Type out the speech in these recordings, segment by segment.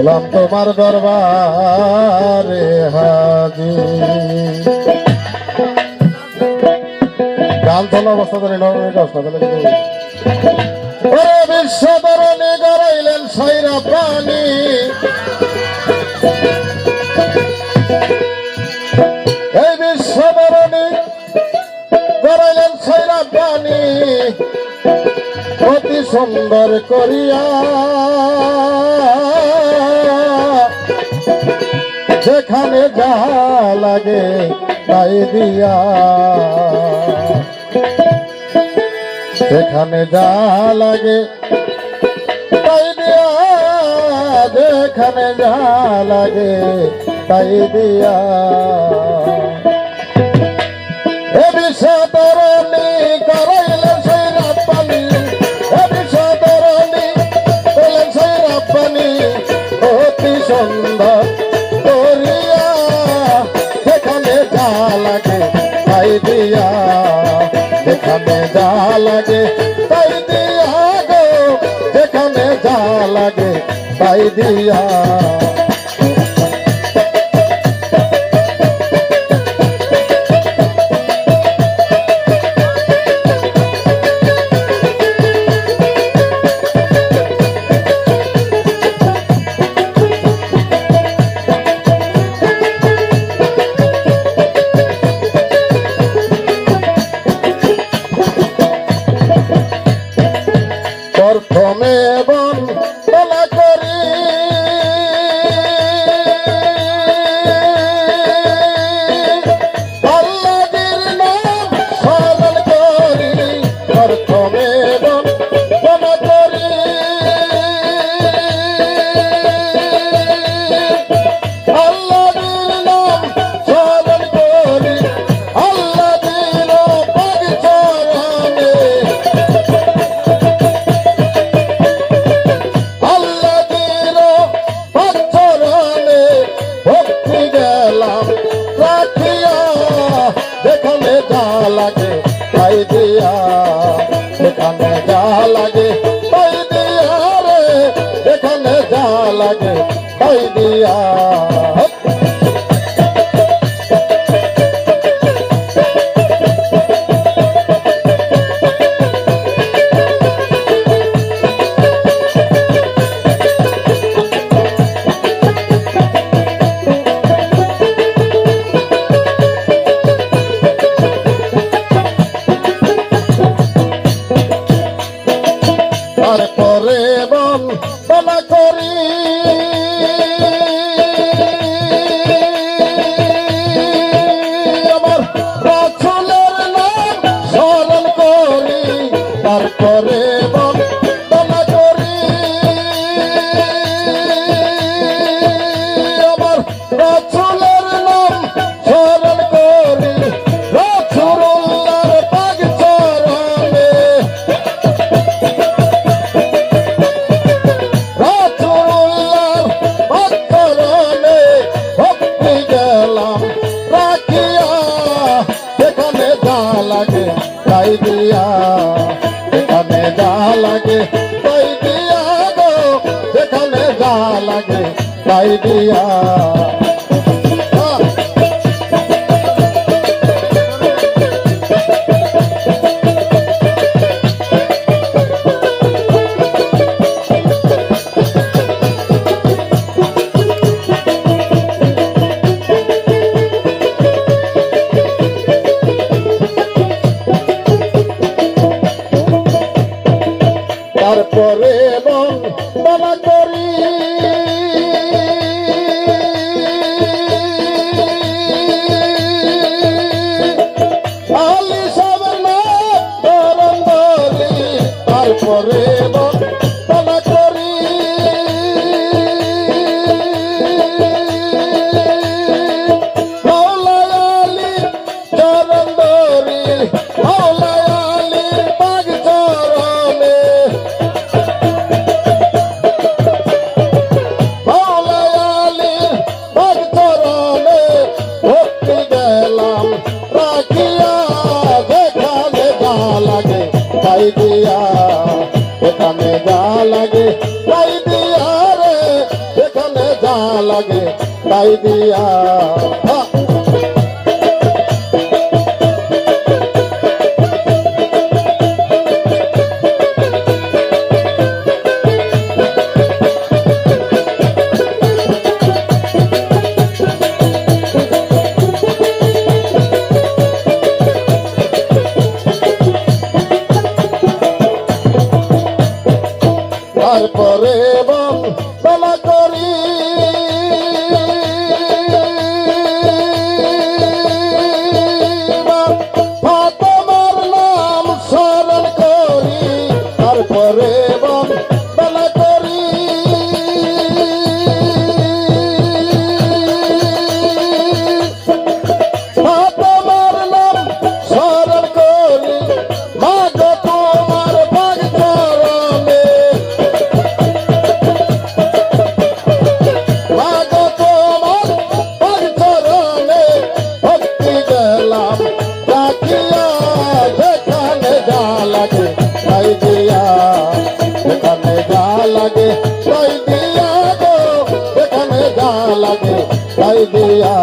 হলাম তোমার দরবারে গান তোলা অবস্থা ধরে ওরে বিশ্বধরণী গড়াইলেন সাইরা প্রাণী। এই বিশ্বধরণী গড়াইলেন সাইরা প্রাণী। অতি সুন্দর করিয়া যেখানে যা লাগে, তাই দিয়া। যেখানে যা লাগে, তাই দিয়া। যেখানে যা লাগে, তাই দিয়া। লাগে তাই দিয়া গো। যেখানে যা লাগে তাই দিয়া। তারপরে বন বলা করি। আমার রাসূলের তারপরে বলা যা লাগে, তাই দিয়া। এখানে যা লাগে, তাই দিয়া গো। এখানে যা লাগে, তাই দিয়া। লাগে তাই দিয়া রে যেখানে যা লাগে তাই দিয়া। পরে ছাই দিয়া।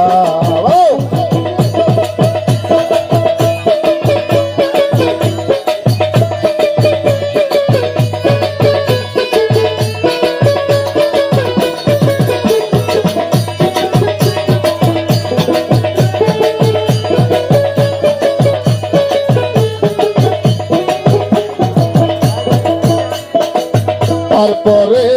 তারপরে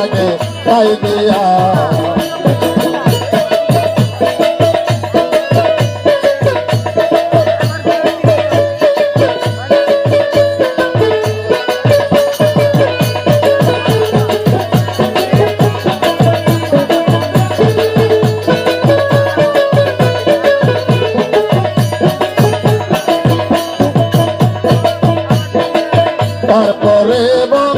লাগে তাই দিয়া। তারপরে এবং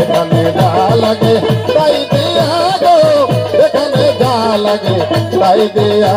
এখানে যা লাগে তাই দিয়া গো এখানে যা লাগে তাই দিয়া।